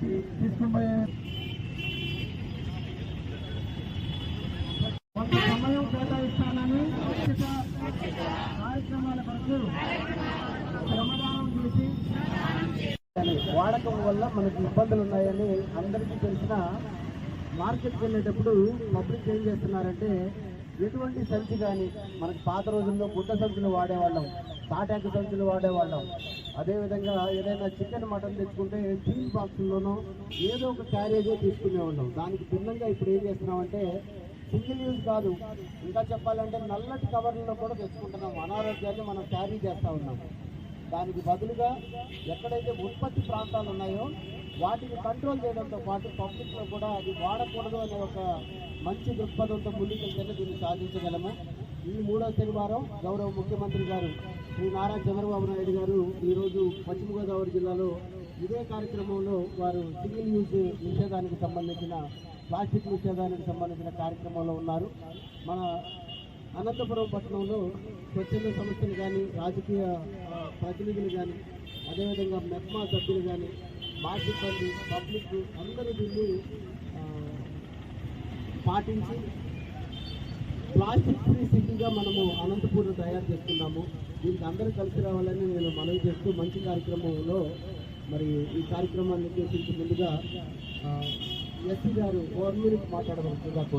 తీసుకుపోయే కొంత సమయం కేటాయిస్తానని కార్యక్రమాల కొరకు శ్రమదానం చేసి వాడకం వల్ల మనకి ఇబ్బందులు ఉన్నాయని అందరికీ తెలిసిన మార్కెట్కి వెళ్ళేటప్పుడు పబ్లిక్ ఏం చేస్తున్నారంటే ఎటువంటి సంచి కానీ మనకి పాత రోజుల్లో గుడ్డ సంచులు వాడేవాళ్ళం. తాటాకు సంచులు వాడేవాళ్ళం. అదేవిధంగా ఏదైనా చికెన్ మటన్ తెచ్చుకుంటే స్టీల్ బాక్స్లోనో ఏదో ఒక క్యారేజే తీసుకునేవాళ్ళం. దానికి భిన్నంగా ఇప్పుడు ఏం చేస్తున్నామంటే సింగిల్ యూజ్ కాదు. ఇంకా చెప్పాలంటే నల్లటి కవర్లలో కూడా తెచ్చుకుంటున్నాం. అనారోగ్యాన్ని మనం క్యారీ చేస్తూ ఉన్నాం. దానికి బదులుగా ఎక్కడైతే ఉత్పత్తి ప్రాంతాలు ఉన్నాయో వాటిని కంట్రోల్ చేయడంతో పాటు పబ్లిక్లో కూడా అది వాడకూడదు అనే ఒక మంచి దృక్పథంతో ముందుకెళ్తేనే దీన్ని సాధించగలము. ఈ మూడో శనివారం గౌరవ ముఖ్యమంత్రి గారు శ్రీ నారా చంద్రబాబు నాయుడు గారు ఈరోజు పశ్చిమ గోదావరి జిల్లాలో ఇదే కార్యక్రమంలో వారు సింగిల్ యూజ్ నిషేధానికి సంబంధించిన ప్లాస్టిక్ నిషేధానికి సంబంధించిన కార్యక్రమంలో ఉన్నారు. మన అనంతపురం పట్టణంలో స్వచ్ఛంద సంస్థలు కానీ రాజకీయ ప్రతినిధులు కానీ అదేవిధంగా మెప్మా సభ్యులు కానీ మార్కెట్ బండి పబ్లిక్ అందరూ దీన్ని పాటించి ప్లాస్టిక్ ఫ్రీ సిటీగా మనము అనంతపూర్ తయారు చేస్తున్నాము. దీనికి అందరూ కలిసి రావాలని నేను మనవి చేస్తూ మంచి కార్యక్రమంలో మరి ఈ కార్యక్రమాన్ని ఉద్దేశించి ముందుగా ఎస్సీ గారు వన్ మాట్లాడవలసిందిగా కోరు